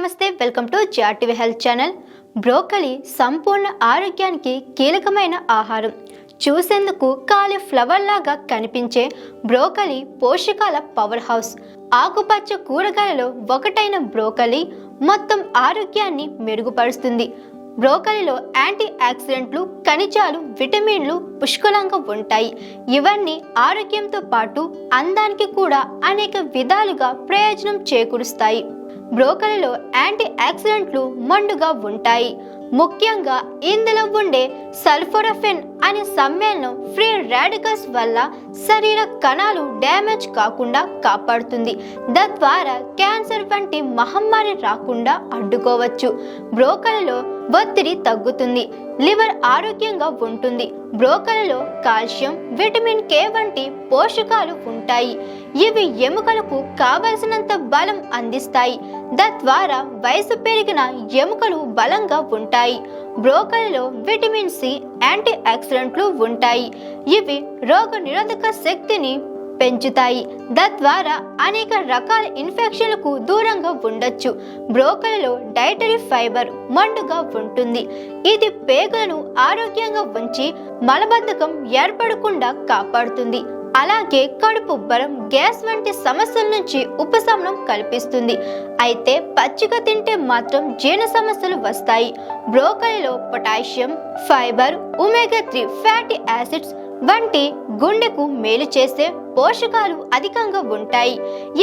నమస్తే welcome to జాటివి health channel. Broccoli సంపూర్ణ ఆరోగ్యానికి కీలకమైన ఆహారం. చూసేందుకు కాలీఫ్లవర్ లాగా కనిపించే బ్రోకలీ పోషకాల పవర్ హౌస్. ఆకుపచ్చ కూరగాయలలో ఒకటైన బ్రోకలీ మొత్తం ఆరోగ్యాన్ని మెరుగుపరుస్తుంది. బ్రోకలీలో యాంటీ ఆక్సిడెంట్లు ఖనిజాలు విటమిన్లు పుష్కలంగా ఉంటాయి. ఇవన్నీ ఆరోగ్యంతో పాటు అందానికి కూడా అనేక విధాలుగా ప్రయోజనం చేకూరుస్తాయి. బ్రోకలీలో యాంటీ ఆక్సిడెంట్లు మండుగా ఉంటాయి. ముఖ్యంగా ఇందులో ఉండే సల్ఫోరఫెన్ అనే సమ్మేళనం ఫ్రీ రాడికల్స్ వల్ల శరీర కణాలు డ్యామేజ్ కాకుండా కాపాడుతుంది. తద్వారా క్యాన్సర్ వంటి మహమ్మారి రాకుండా అడ్డుకోవచ్చు. బ్రోకలలో ఒత్తిడి తగ్గుతుంది. లివర్ ఆరోగ్యంగా ఉంటుంది. బ్రోకలలో కాల్షియం విటమిన్ కే వంటి పోషకాలు ఉంటాయి. ఇవి ఎముకలకు కావలసినంత బలం అందిస్తాయి. తద్వారా వయసు పెరిగిన ఎముకలు బలంగా ఉంటాయి. బ్రోకలీలో విటమిన్ సి యాంటీ ఆక్సిడెంట్లు ఉంటాయి. ఇవి రోగ నిరోధక శక్తిని పెంచుతాయి. తద్వారా అనేక రకాల ఇన్ఫెక్షన్లకు దూరంగా ఉండొచ్చు. బ్రోకలీలో డైటరీ ఫైబర్ మండుగా ఉంటుంది. ఇది పేగులను ఆరోగ్యంగా ఉంచి మలబద్ధకం ఏర్పడకుండా కాపాడుతుంది. అలాగే కడుపు ఉబ్బరం గ్యాస్ వంటి సమస్యల నుంచి ఉపశమనం కల్పిస్తుంది. అయితే పచ్చిక తింటే మాత్రం జీర్ణ సమస్యలు వస్తాయి. బ్రోకలిలో potassium fibre omega three fatty acids వంటి గుండెకు మేలు చేసే పోషకాలు అధికంగా ఉంటాయి.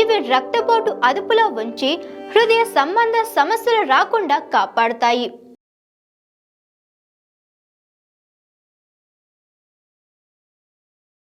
ఇవి రక్తపోటు అదుపులో ఉంచి హృదయ సంబంధ సమస్యలు రాకుండా కాపాడుతాయి.